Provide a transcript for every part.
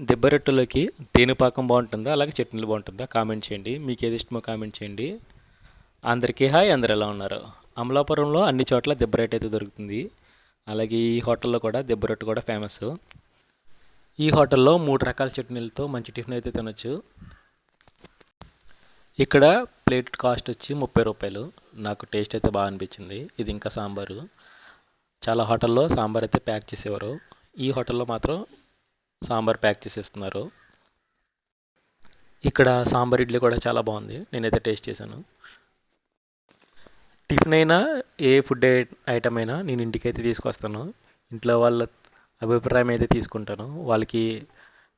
దెబ్బ రొట్టెలోకి బాగుంటుందా? అలాగే చట్నీలు బాగుంటుందా? కామెంట్ చేయండి. మీకు ఏది ఇష్టమో కామెంట్ చేయండి. అందరికీ హాయ్. అందరు ఎలా ఉన్నారు? అమలాపురంలో అన్ని చోట్ల దెబ్బ రొట్టె అయితే దొరుకుతుంది. అలాగే ఈ హోటల్లో కూడా దెబ్బ రొట్టె కూడా ఫేమస్. ఈ హోటల్లో మూడు రకాల చట్నీలతో మంచి టిఫిన్ అయితే తినొచ్చు. ఇక్కడ ప్లేట్ కాస్ట్ వచ్చి ముప్పై రూపాయలు. నాకు టేస్ట్ అయితే బాగా అనిపించింది. ఇది ఇంకా సాంబారు. చాలా హోటల్లో సాంబార్ అయితే ప్యాక్ చేసేవారు. ఈ హోటల్లో మాత్రం సాంబార్ ప్యాక్ చేసేస్తున్నారు. ఇక్కడ సాంబార్ ఇడ్లీ కూడా చాలా బాగుంది. నేనైతే టేస్ట్ చేశాను. టిఫిన్ అయినా ఏ ఫుడ్ ఐటమ్ అయినా నేను ఇంటికి అయితే తీసుకొస్తాను. ఇంట్లో వాళ్ళ అభిప్రాయం అయితే తీసుకుంటాను. వాళ్ళకి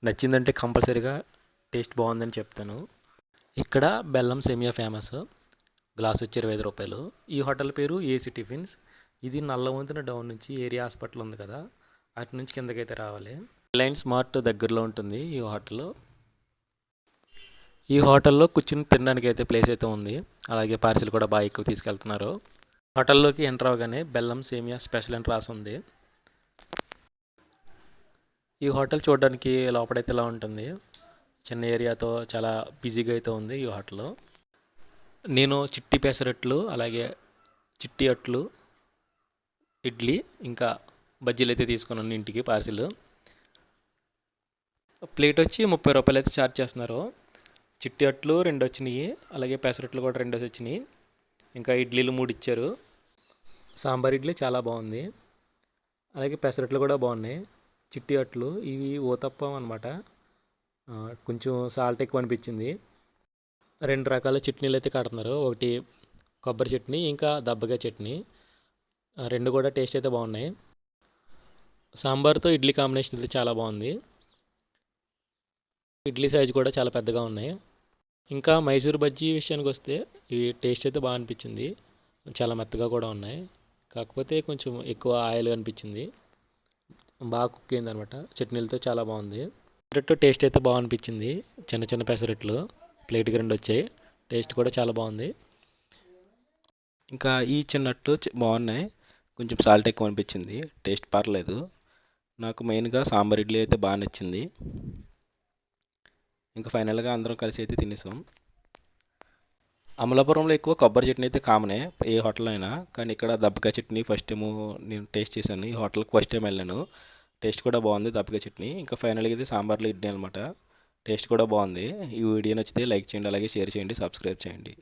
నచ్చిందంటే కంపల్సరీగా టేస్ట్ బాగుందని చెప్తాను. ఇక్కడ బెల్లం సేమియా ఫేమస్. గ్లాస్ వచ్చి ఇరవై ఐదు రూపాయలు. ఈ హోటల్ పేరు ఏసీ టిఫిన్స్. ఇది నల్లవంతున డౌన్ నుంచి ఏరియా హాస్పిటల్ ఉంది కదా. అటు నుంచి కిందకైతే రావాలి. రిలయన్స్ మార్ట్ దగ్గరలో ఉంటుంది ఈ హోటల్లో ఈ హోటల్లో కూర్చుని తినడానికి అయితే ప్లేస్ అయితే ఉంది. అలాగే పార్సిల్ కూడా బాగా ఎక్కువ తీసుకెళ్తున్నారు. హోటల్లోకి ఎంటర్ అవగానే బెల్లం సేమియా స్పెషల్ అని రాసి ఉంది. ఈ హోటల్ చూడడానికి లోపడైతే ఇలా ఉంటుంది? చిన్న ఏరియాతో చాలా బిజీగా అయితే ఉంది ఈ హోటల్. నేను చిట్టి పెసరట్లు అలాగే చిట్టి అట్లు ఇడ్లీ ఇంకా బజ్జీలు అయితే తీసుకున్నాను ఇంటికి పార్సిల్. ప్లేట్ వచ్చి ముప్పై రూపాయలు అయితే ఛార్జ్ చేస్తున్నారు. చిట్టి అట్లు రెండు వచ్చినాయి అలాగే పెసరట్లు కూడా రెండు వచ్చినాయి. ఇంకా ఇడ్లీలు మూడు ఇచ్చారు. సాంబార్ ఇడ్లీ చాలా బాగుంది. అలాగే పెసరట్లు కూడా బాగున్నాయి. చిట్టి అట్లు ఇవి ఊతప్పం అనమాట కొంచెం సాల్ట్ ఎక్కువ అనిపించింది. రెండు రకాల చట్నీలు అయితే కడుతున్నారు. ఒకటి కొబ్బరి చట్నీ ఇంకా దబ్బగా చట్నీ. రెండు కూడా టేస్ట్ అయితే బాగున్నాయి. సాంబార్తో ఇడ్లీ కాంబినేషన్ అయితే చాలా బాగుంది. ఇడ్లీ సైజ్ కూడా చాలా పెద్దగా ఉన్నాయి. ఇంకా మైసూర్ బజ్జీ విషయానికి వస్తే ఇవి టేస్ట్ అయితే బాగా అనిపించింది. చాలా మెత్తగా కూడా ఉన్నాయి. కాకపోతే కొంచెం ఎక్కువ ఆయిల్ అనిపించింది. బాగా కుక్ అయింది అనమాట చట్నీలతో చాలా బాగుంది. పెసరట్టు టేస్ట్ అయితే బాగా అనిపించింది. చిన్న చిన్న పెసరట్లు ప్లేట్కి రెండు వచ్చాయి. టేస్ట్ కూడా చాలా బాగుంది. ఇంకా ఈ చిన్నట్టు బాగున్నాయి. కొంచెం సాల్ట్ ఎక్కువ అనిపించింది. టేస్ట్ పర్లేదు. నాకు మెయిన్గా సాంబార్ ఇడ్లీ అయితే బాగా నచ్చింది. ఇంకా ఫైనల్గా అందరం కలిసి అయితే తినేసాం. అమలాపురంలో ఎక్కువ కొబ్బరి చట్నీ అయితే కామనే ఏ హోటల్ అయినా. కానీ ఇక్కడ దబ్బకా చట్నీ ఫస్ట్ టైము నేను టేస్ట్ చేశాను. ఈ హోటల్కి ఫస్ట్ టైం వెళ్ళాను. టేస్ట్ కూడా బాగుంది దబ్బకా చట్నీ. ఇంకా ఫైనల్గా అయితే సాంబార్లో ఇడ్లీ అనమాట టేస్ట్ కూడా బాగుంది. ఈ వీడియో నచ్చితే లైక్ చేయండి అలాగే షేర్ చేయండి సబ్స్క్రైబ్ చేయండి.